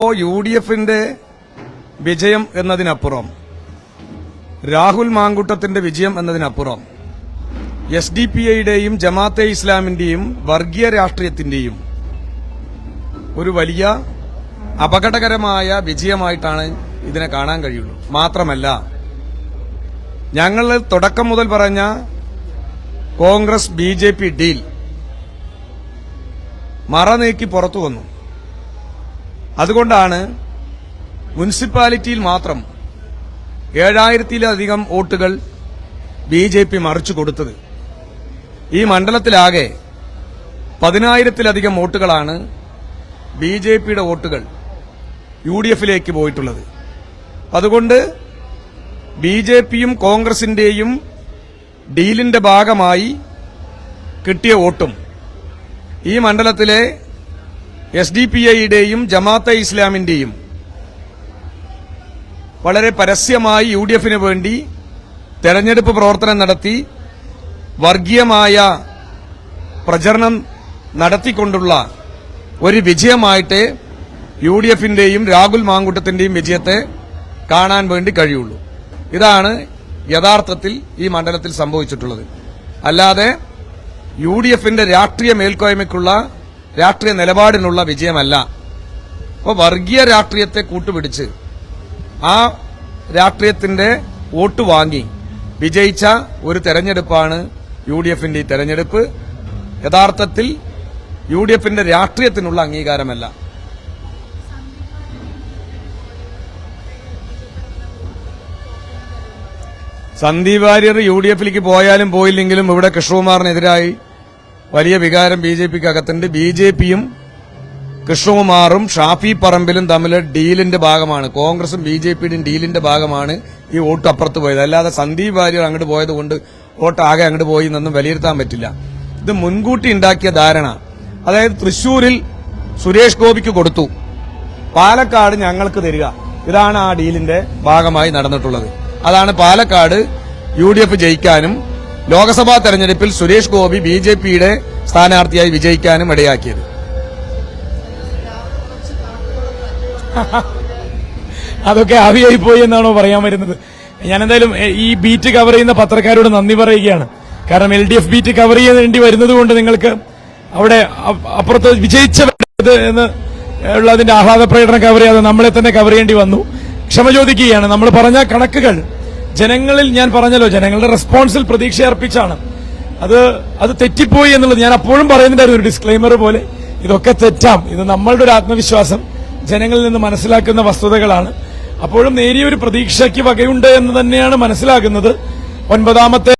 ഇപ്പോൾ U D എഫിന്റെ വിജയം എന്നതിനപ്പുറം രാഹുൽ മാങ്കുട്ടത്തിന്റെ വിജയം എന്നതിനപ്പുറം എസ് ഡി പി ഐയുടെയും ജമാഅത്തെ ഇസ്ലാമിന്റെയും വർഗീയ രാഷ്ട്രീയത്തിന്റെയും ഒരു വലിയ അപകടകരമായ വിജയമായിട്ടാണ് ഇതിനെ കാണാൻ കഴിയുള്ളൂ. മാത്രമല്ല ഞങ്ങൾ തുടക്കം മുതൽ പറഞ്ഞ കോൺഗ്രസ് ബി ഡീൽ മറ നീക്കി പുറത്തു വന്നു. അതുകൊണ്ടാണ് മുനിസിപ്പാലിറ്റിയിൽ മാത്രം ഏഴായിരത്തിലധികം വോട്ടുകൾ ബി ജെ പി മറിച്ചു കൊടുത്തത്. ഈ മണ്ഡലത്തിലാകെ പതിനായിരത്തിലധികം വോട്ടുകളാണ് ബി ജെ പിയുടെ വോട്ടുകൾ യു ഡി എഫിലേക്ക് പോയിട്ടുള്ളത്. അതുകൊണ്ട് ബി ജെ പിയും കോൺഗ്രസിന്റെയും ഡീലിന്റെ ഭാഗമായി കിട്ടിയ വോട്ടും ഈ മണ്ഡലത്തിലെ എസ് ഡി പി ഐയുടെയും ജമാഅത്തെ ഇസ്ലാമിന്റെയും വളരെ പരസ്യമായി യു ഡി എഫിന് വേണ്ടി തെരഞ്ഞെടുപ്പ് പ്രവർത്തനം നടത്തി വർഗീയമായ പ്രചരണം നടത്തിക്കൊണ്ടുള്ള ഒരു വിജയമായിട്ട് യു ഡി എഫിന്റെയും രാഹുൽ മാങ്കൂട്ടത്തിന്റെയും വിജയത്തെ കാണാൻ വേണ്ടി കഴിയുള്ളൂ. ഇതാണ് യഥാർത്ഥത്തിൽ ഈ മണ്ഡലത്തിൽ സംഭവിച്ചിട്ടുള്ളത്. അല്ലാതെ യു ഡി എഫിന്റെ രാഷ്ട്രീയ മേൽക്കോയ്മയ്ക്കുള്ള രാഷ്ട്രീയ നിലപാടിനുള്ള വിജയമല്ല. അപ്പോൾ വർഗീയ രാഷ്ട്രീയത്തെ കൂട്ടുപിടിച്ച് ആ രാഷ്ട്രീയത്തിന്റെ വോട്ട് വാങ്ങി വിജയിച്ച ഒരു തെരഞ്ഞെടുപ്പാണ് യു ഡി എഫിന്റെ ഈ തെരഞ്ഞെടുപ്പ്. യഥാർത്ഥത്തിൽ യു ഡി എഫിന്റെ രാഷ്ട്രീയത്തിനുള്ള അംഗീകാരമല്ല. സന്ദീപ് വാര്യർ യു ഡി എഫിലേക്ക് പോയാലും പോയില്ലെങ്കിലും ഇവിടെ കൃഷ്ണകുമാറിനെതിരായി വലിയ വികാരം ബി ജെ പിക്ക് അകത്തുണ്ട് ബി ജെ പിയും കൃഷ്ണകുമാറും ഷാഫി പറമ്പിലും തമ്മിൽ ഡീലിന്റെ ഭാഗമാണ്. കോൺഗ്രസും ബി ജെ പിയുടെയും ഡീലിന്റെ ഭാഗമാണ് ഈ വോട്ട് അപ്പുറത്ത് പോയത്. അല്ലാതെ സന്ദീപ് വാര്യർ അങ്ങോട്ട് പോയത് കൊണ്ട് വോട്ട് ആകെ അങ്ങോട്ട് പോയി എന്നൊന്നും വിലയിരുത്താൻ പറ്റില്ല. ഇത് മുൻകൂട്ടി ഉണ്ടാക്കിയ ധാരണ. അതായത് തൃശൂരിൽ സുരേഷ് ഗോപിക്ക് കൊടുത്തു. പാലക്കാട് ഞങ്ങൾക്ക് തരിക. ഇതാണ് ആ ഡീലിന്റെ ഭാഗമായി നടന്നിട്ടുള്ളത്. അതാണ് പാലക്കാട് യു ജയിക്കാനും ലോക്സഭാ തെരഞ്ഞെടുപ്പിൽ സുരേഷ് ഗോപി ബി ജെ പിയുടെ സ്ഥാനാർത്ഥിയായി വിജയിക്കാനും ഇടയാക്കിയത്. അതൊക്കെ ആവിയായി പോയി എന്നാണോ പറയാൻ വരുന്നത്. ഞാൻ എന്തായാലും ഈ ബീറ്റ് കവർ ചെയ്യുന്ന പത്രക്കാരോട് നന്ദി പറയുകയാണ്. കാരണം L D F beat cover ചെയ്യാൻ വേണ്ടി വരുന്നത് കൊണ്ട് നിങ്ങൾക്ക് അവിടെ അപ്പുറത്ത് വിജയിച്ച എന്ന് ഉള്ള അതിന്റെ ആഹ്ലാദ പ്രകടനം കവർ ചെയ്യാതെ നമ്മളെ തന്നെ കവർ ചെയ്യേണ്ടി വന്നു. ക്ഷമ ചോദിക്കുകയാണ്. നമ്മൾ പറഞ്ഞ കണക്കുകൾ ജനങ്ങളിൽ ഞാൻ പറഞ്ഞല്ലോ ജനങ്ങളുടെ റെസ്പോൺസിൽ പ്രതീക്ഷ അർപ്പിച്ചാണ് അത് അത് തെറ്റിപ്പോയി എന്നുള്ളത് ഞാൻ അപ്പോഴും പറയുന്നുണ്ടായിരുന്നു ഒരു ഡിസ്ക്ലൈമർ പോലെ. ഇതൊക്കെ തെറ്റാം. ഇത് നമ്മളുടെ ഒരു ആത്മവിശ്വാസം. ജനങ്ങളിൽ നിന്ന് മനസ്സിലാക്കുന്ന വസ്തുതകളാണ്. അപ്പോഴും നേരിയൊരു പ്രതീക്ഷയ്ക്ക് വകയുണ്ട് എന്ന് തന്നെയാണ് മനസ്സിലാക്കുന്നത് ഒൻപതാമത്തെ